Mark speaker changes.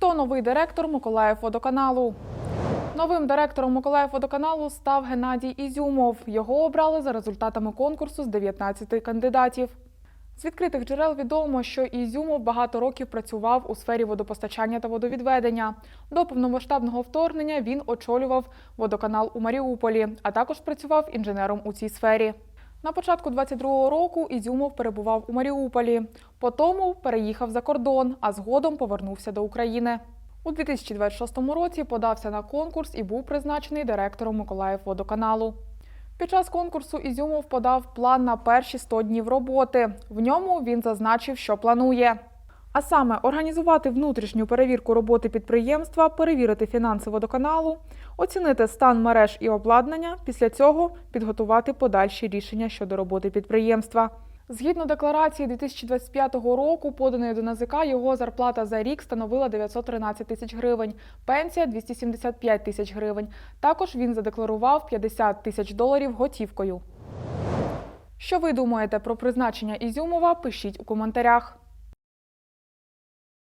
Speaker 1: Хто новий директор Миколаївводоканалу? Новим директором Миколаївводоканалу став Геннадій Ізюмов. Його обрали за результатами конкурсу з 19 кандидатів. З відкритих джерел відомо, що Ізюмов багато років працював у сфері водопостачання та водовідведення. До повномасштабного вторгнення він очолював водоканал у Маріуполі, а також працював інженером у цій сфері. На початку 22-го року Ізюмов перебував у Маріуполі. Потім переїхав за кордон, а згодом повернувся до України. У 2026 році подався на конкурс і був призначений директором Миколаївводоканалу. Під час конкурсу Ізюмов подав план на перші 100 днів роботи. В ньому він зазначив, що планує. А саме організувати внутрішню перевірку роботи підприємства, перевірити фінанси водоканалу, оцінити стан мереж і обладнання, після цього підготувати подальші рішення щодо роботи підприємства. Згідно декларації 2025 року, поданої до НАЗК, його зарплата за рік становила 913 тисяч гривень, пенсія 275 тисяч гривень. Також він задекларував 50 тисяч доларів готівкою. Що ви думаєте про призначення Ізюмова? Пишіть у коментарях.